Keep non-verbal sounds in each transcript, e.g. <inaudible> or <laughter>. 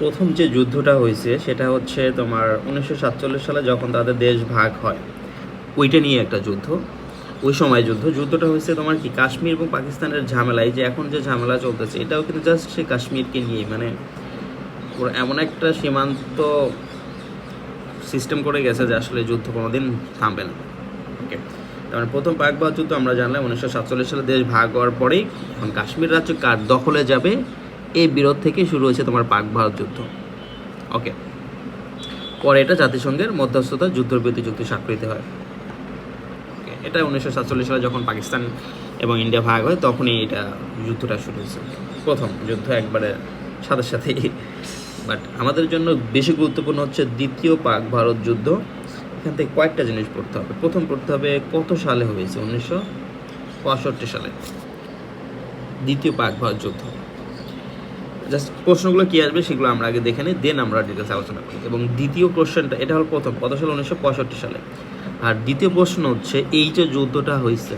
প্রথম যে যুদ্ধটা হয়েছে, সেটা হচ্ছে তোমার উনিশশো সাতচল্লিশ সালে যখন তাদের দেশ ভাগ হয়, ওইটা নিয়ে একটা যুদ্ধ, ওই সময় যুদ্ধ। যুদ্ধটা হয়েছে তোমার কি কাশ্মীর এবং পাকিস্তানের ঝামেলায় যে এখন যে ঝামেলা চলতেছে, এটাও কিন্তু জাস্ট সে কাশ্মীরকে নিয়ে মানে ওরা এমন একটা সীমান্ত সিস্টেম করে গেছে যে আসলে যুদ্ধ কোনোদিন থামবে না। ওকে তার মানে প্রথম পাক যুদ্ধ আমরা জানলাম, উনিশশো সাতচল্লিশ সালে দেশ ভাগ হওয়ার পরেই এখন কাশ্মীর রাজ্য কার দখলে যাবে এই বিরোধ থেকে শুরু হয়েছে তোমার পাক ভারত যুদ্ধ। ওকে পরে এটা জাতিসংঘের মধ্যস্থতা যুদ্ধবিরতি চুক্তি স্বাক্ষরিত হয়। এটা উনিশশো সাতচল্লিশ সালে যখন পাকিস্তান এবং ইন্ডিয়া ভাগ হয়, তখনই এটা যুদ্ধটা শুরু হয়েছে। প্রথম যুদ্ধ একবারে সাথে সাথেই। বাট আমাদের জন্য বেশি গুরুত্বপূর্ণ হচ্ছে দ্বিতীয় পাক ভারত যুদ্ধ। এখান থেকে কয়েকটা জিনিস পড়তে হবে। প্রথম পড়তে হবে কত সালে হয়েছে? উনিশশো পঁয়ষট্টি সালে। দ্বিতীয় পাক ভারত যুদ্ধ। জাস্ট প্রশ্নগুলো কী আসবে সেগুলো আমরা আগে দেখে নিই দেন আমরা ডিটেলস আলোচনা করি। এবং দ্বিতীয় কোশ্চেনটা এটা হল প্রথম কত সালে উনিশশো পঁয়ষট্টি সালে। আর দ্বিতীয় প্রশ্ন হচ্ছে, এই যে যুদ্ধটা হয়েছে,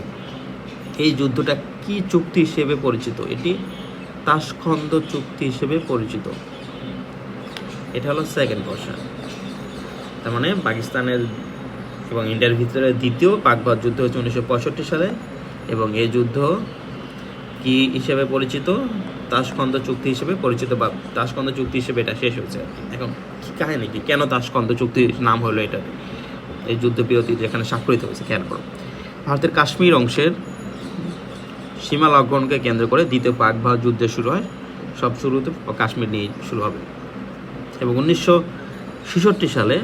এই যুদ্ধটা কি চুক্তি হিসেবে পরিচিত? এটি তাসখন্দ চুক্তি হিসেবে পরিচিত। এটা হলো সেকেন্ড কোশ্চেন তার মানে পাকিস্তানের এবং ইন্ডিয়ার ভিতরে দ্বিতীয় পাকভারত যুদ্ধ হচ্ছে উনিশশো পঁয়ষট্টি সালে, এবং এই যুদ্ধ কি হিসেবে পরিচিত? তাসখন্দ চুক্তি হিসেবে পরিচিত বা তাসখন্দ চুক্তি হিসেবে এটা শেষ হয়েছে। এখন কি কাহিনী কি? কেন তাসখন্দ চুক্তির নাম হলো এটা? এই যুদ্ধবিরতি যেখানে স্বাক্ষরিত হয়েছে, খেয়াল করো। ভারতের কাশ্মীর অংশের সীমা লঙ্ঘনকে কেন্দ্র করে দ্বিতীয় পাক ভারত যুদ্ধ শুরু হয়। সব শুরুতে কাশ্মীর নিয়ে শুরু হবে। এবং উনিশশো ছেষট্টি সালে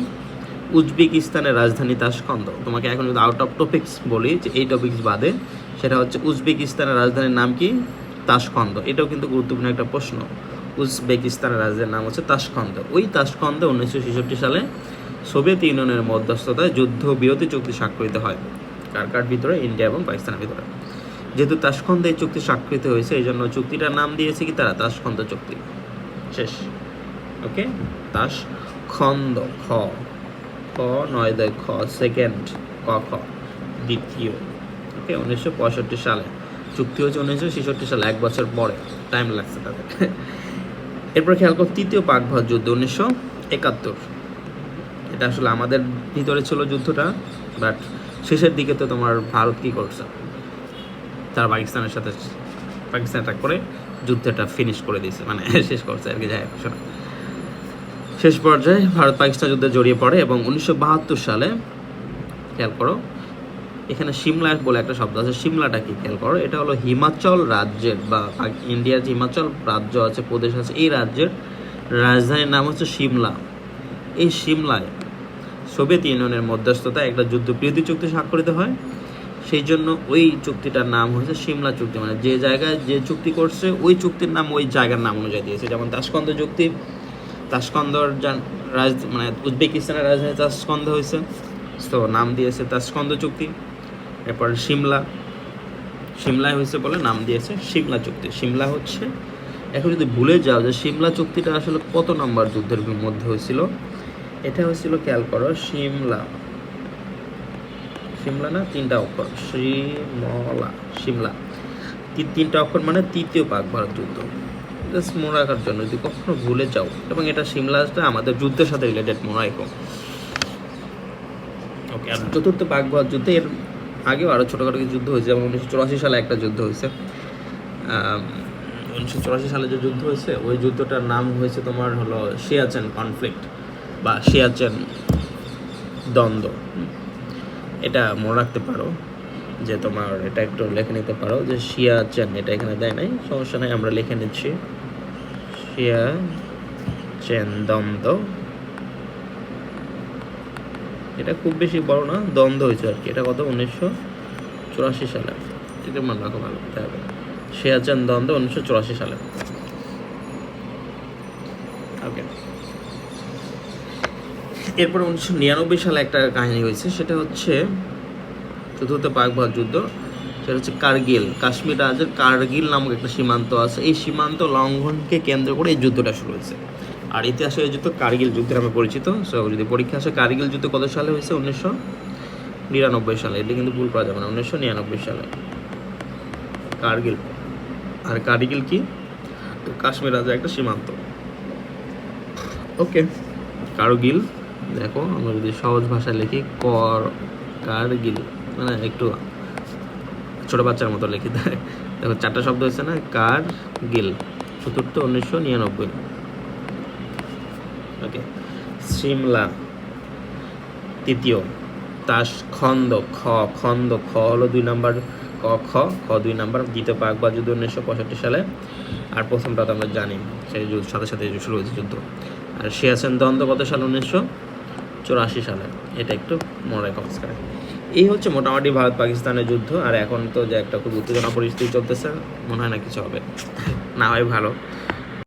উজবেকিস্তানের রাজধানী তাসখন্দ তোমাকে এখন যদি আউট অফ টপিক্স বলি, যে এই টপিক্স বাদে, সেটা হচ্ছে উজবেকিস্তানের রাজধানীর নাম কি? তাসখন্দ এটাও কিন্তু গুরুত্বপূর্ণ একটা প্রশ্ন। উজবেকিস্তানের রাজধানীর নাম হচ্ছে তাসখন্দ ওই তাসখন্দে উনিশশো ছেষট্টি সালে সোভিয়েত ইউনিয়নের মধ্যস্থতায় যুদ্ধ বিরতি চুক্তি স্বাক্ষরিত হয়। কার কার ভিতরে? ইন্ডিয়া এবং পাকিস্তানের ভিতরে। যেহেতু তাসখন্দে এই চুক্তি স্বাক্ষরিত হয়েছে, এই জন্য চুক্তিটার নাম দিয়েছে কি তারা? তাসখন্দ চুক্তি। শেষ। ওকে? তাস খন্দ খ। খ নয় দয় খ সেকেন্ড ক, খ, দ্বিতীয়। ওকে উনিশশো পঁয়ষট্টি সালে। চুক্তি হয়েছে উনিশশো ছেষট্টি সালে, এক বছর পরে। টাইম লাগছে তাদের। এরপর খেয়াল কর, তৃতীয় পাক যুদ্ধ, উনিশশো একাত্তর। এটা আসলে আমাদের ভিতরে ছিল যুদ্ধটা বাট শেষের দিকে তো তোমার ভারত কী করছে? তারা পাকিস্তানের সাথে, পাকিস্তান অ্যাটাক করে, যুদ্ধটা ফিনিশ করে দিয়েছে। মানে <laughs> শেষ করছে আর কি, যাই হোক। শেষ পর্যায়ে ভারত পাকিস্তান যুদ্ধে জড়িয়ে পড়ে এবং উনিশশো বাহাত্তর সালে, খেয়াল করো, এখানে সিমলা বলে একটা শব্দ আছে, সিমলাটা কি খেয়াল করো? এটা হলো হিমাচল রাজ্যের বা ইন্ডিয়ার যে হিমাচল রাজ্য আছে, প্রদেশ আছে, এই রাজ্যের রাজধানীর নাম হচ্ছে সিমলা। এই সিমলায় সোভিয়েত ইউনিয়নের মধ্যস্থতায় একটা যুদ্ধবিরতি চুক্তি স্বাক্ষরিত হয়। সেই জন্য ওই চুক্তিটার নাম হয়েছে সিমলা চুক্তি। মানে যে জায়গায় যে চুক্তি করছে, ওই চুক্তির নাম ওই জায়গার নাম অনুযায়ী দিয়েছে। যেমন তাসকন্দ চুক্তি তাসকন্দর রাজ মানে উজবেকিস্তানের রাজধানী তাসকন্দ হয়েছে। তো নাম দিয়েছে তাসকন্দ চুক্তি, এরপর সিমলা সিমলায় হয়েছে বলে নাম দিয়েছে সিমলা চুক্তি। সিমলা হচ্ছে, এখন যদি ভুলে যাও যে সিমলা চুক্তিটা আসলে কত নম্বর যুদ্ধের মধ্যে হয়েছিল? এটা হয়েছিল, খেয়াল করো সিমলা সিমলা না, তিনটা অক্ষর। শ্রীমলা সিমলা তিনটা অক্ষর মানে তৃতীয় পাক ভারত যুদ্ধ। জাস্ট মনে রাখার জন্য যদি কখনো ভুলে যাও এবং এটা সিমলাটা আমাদের যুদ্ধের সাথে রিলেটেড মনে রাখো। ওকে আর চতুর্থ পাক যুদ্ধে এর আগেও আরও ছোটোখাটো কিছু যুদ্ধ হয়েছে যেমন উনিশশো চুরাশি সালে একটা যুদ্ধ হয়েছে। উনিশশো চুরাশি সালে যে যুদ্ধ হয়েছে ওই যুদ্ধটার নাম হয়েছে তোমার হলো সিয়াচেন কনফ্লিক্ট বা সিয়াচেন দ্বন্দ্ব। এটা মনে রাখতে পারো যে তোমার এটা একটু লেখে নিতে পারো যে সিয়াচেন এটা এখানে দেয় নাই সমস্যা নাই আমরা লিখে নিচ্ছি। সিয়াচেন দ্বন্দ্ব এটা খুব বেশি বড় না দ্বন্দ্ব হয়েছে আর কি। এটা কত? উনিশশো চুরাশি সালে। এটা মনে রাখো ভালো করতে হবে। সিয়াচেন দ্বন্দ্ব উনিশশো চুরাশি সালে। ওকে এরপর উনিশশো নিরানব্বই সালে একটা কাহিনী হয়েছে, সেটা হচ্ছে চতুর্থ পাক ভারত যুদ্ধ। সেটা হচ্ছে কার্গিল। কাশ্মীর রাজ্যের কার্গিল নামক একটা সীমান্ত আছে। এই সীমান্ত লঙ্ঘনকে কেন্দ্র করে এই যুদ্ধটা শুরু হয়েছে। আর ইতিহাসে এই যুদ্ধ কার্গিল যুদ্ধ নামে পরিচিত। সো যদি পরীক্ষা আসে, কার্গিল যুদ্ধ কত সালে হয়েছে? উনিশশো নিরানব্বই সালে। এটি কিন্তু ভুল করা যাবে না। উনিশশো নিরানব্বই সালে। কার্গিল। আর কার্গিল কি? কাশ্মীর রাজ্যের একটা সীমান্ত। ওকে। কার্গিল। দেখো, আমরা যদি সহজ ভাষায় লিখি, কর, কার্গিল। মানে একটু ছোট বাচ্চার মতো লিখি তাই দেখো, চারটা শব্দ হচ্ছে না? কারগিল চতুর্থ উনিশশো নিরানব্বই। ওকে। সিমলা। তৃতীয়। তাস খন্দ খ খন্দ, খ হলো দুই নাম্বার, ক, খ খ দুই নাম্বার, দ্বিতীয় পাক বা যুদ্ধ উনিশশো পঁয়ষট্টি সালে। আর প্রথমটা তো আমরা জানি, সেই যুদ্ধ, সাথে সাথে শুরু হয়েছে যুদ্ধ। আর সিয়াচেন দ্বন্দ্ব কত সাল? উনিশশো চুরাশি সালে। এটা একটু মনে রাখা করে। এই হচ্ছে মোটামুটি ভারত পাকিস্তানের যুদ্ধ, আর এখন তো যে একটা খুব উত্তেজনা পরিস্থিতি চলতেছে, মনে হয় না কিছু হবে। না হয় ভালো।